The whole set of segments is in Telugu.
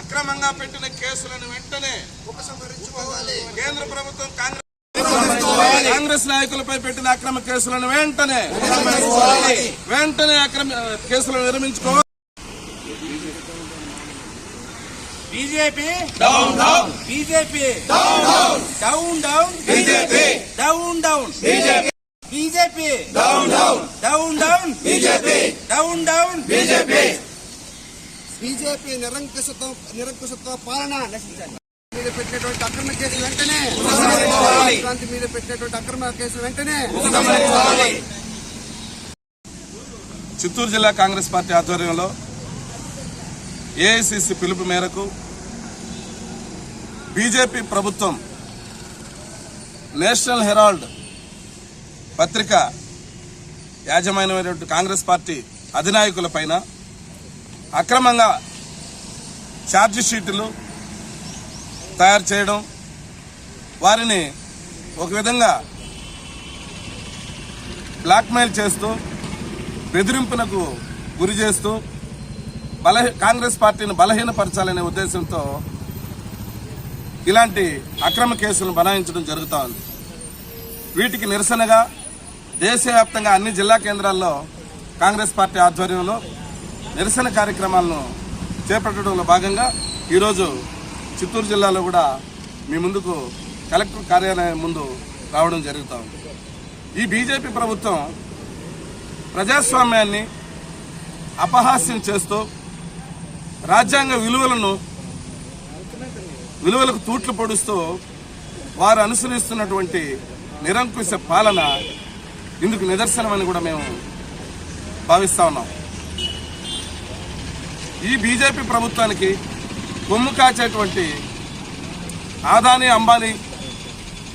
అక్రమంగా పెట్టిన కేసులను వెంటనే ఉపసంహరించుకోవాలి. కేంద్ర ప్రభుత్వం కాంగ్రెస్ కాంగ్రెస్ నాయకులపై పెట్టిన అక్రమ కేసులను వెంటనే వెంటనే అక్రమ కేసులను విరమించుకోవాలి BJP down down. BJP down down. Down down. BJP. Down down. BJP. BJP. Down down. Down down. BJP. Down down. BJP. BJP నిరంకుశత్వ నిరంకుశత్వ పాలన నశించాలి మీద పెట్టినటువంటి అక్రమ కేసులు వెంటనే క్రాంతి మీద పెట్టినటువంటి అక్రమ కేసులు వెంటనే చిత్తూరు జిల్లా కాంగ్రెస్ పార్టీ ఆధ్వర్యంలో ఏఐసిసి పిలుపు మేరకు బీజేపీ ప్రభుత్వం నేషనల్ హెరాల్డ్ పత్రిక యాజమాన్యమైనటువంటి కాంగ్రెస్ పార్టీ అధినాయకులపైన అక్రమంగా ఛార్జ్ షీట్లు తయారు చేయడం వారిని ఒక విధంగా బ్లాక్మెయిల్ చేస్తూ బెదిరింపునకు గురి చేస్తూ బల కాంగ్రెస్ పార్టీని బలహీనపరచాలనే ఉద్దేశంతో ఇలాంటి అక్రమ కేసులను బనాయించడం జరుగుతూ ఉంది. వీటికి నిరసనగా దేశవ్యాప్తంగా అన్ని జిల్లా కేంద్రాల్లో కాంగ్రెస్ పార్టీ ఆధ్వర్యంలో నిరసన కార్యక్రమాలను చేపట్టడంలో భాగంగా ఈరోజు చిత్తూరు జిల్లాలో కూడా మీ ముందుకు కలెక్టర్ కార్యాలయం ముందు రావడం జరుగుతూ ఉంది. ఈ బీజేపీ ప్రభుత్వం ప్రజాస్వామ్యాన్ని అపహాస్యం చేస్తూ రాజ్యాంగ విలువలను విలువలకు తూట్లు పొడుస్తూ వారు అనుసరిస్తున్నటువంటి నిరంకుశ పాలన ఇందుకు నిదర్శనమని కూడా మేము భావిస్తా ఉన్నాం. ఈ బీజేపీ ప్రభుత్వానికి కొమ్ము కాచేటువంటి ఆదాని అంబానీ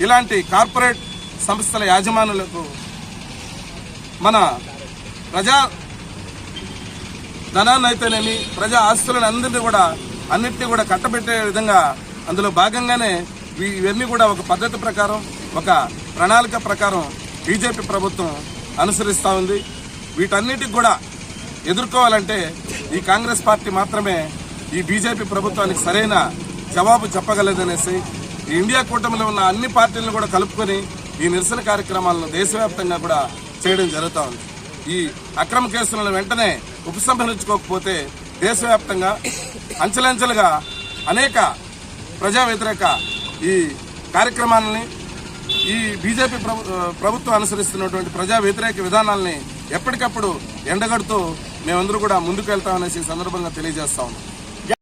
ఇలాంటి కార్పొరేట్ సంస్థల యాజమానులకు మన ప్రజా ధనాన్ని అయితేనేమి ప్రజా ఆస్తులను అందరినీ కూడా అన్నింటినీ కూడా కట్టబెట్టే విధంగా అందులో భాగంగానే ఇవన్నీ కూడా ఒక పద్ధతి ప్రకారం ఒక ప్రణాళిక ప్రకారం బీజేపీ ప్రభుత్వం అనుసరిస్తూ ఉంది. వీటన్నిటికి కూడా ఎదుర్కోవాలంటే ఈ కాంగ్రెస్ పార్టీ మాత్రమే ఈ బీజేపీ ప్రభుత్వానికి సరైన జవాబు చెప్పగలదనేసి ఈ ఇండియా కూటమిలో ఉన్న అన్ని పార్టీలను కూడా కలుపుకొని ఈ నిరసన కార్యక్రమాలను దేశవ్యాప్తంగా కూడా చేయడం జరుగుతూ ఉంది. ఈ అక్రమ కేసులను వెంటనే ఉపసంహరించుకోకపోతే దేశవ్యాప్తంగా అంచెలంచెలుగా అనేక ప్రజా వ్యతిరేక ఈ కార్యక్రమాలని ఈ బీజేపీ ప్రభుత్వం అనుసరిస్తున్నటువంటి ప్రజా వ్యతిరేక విధానాల్ని ఎప్పటికప్పుడు ఎండగడుతూ మేమందరూ కూడా ముందుకు వెళ్తామనేసి సందర్భంగా తెలియజేస్తా ఉన్నాం.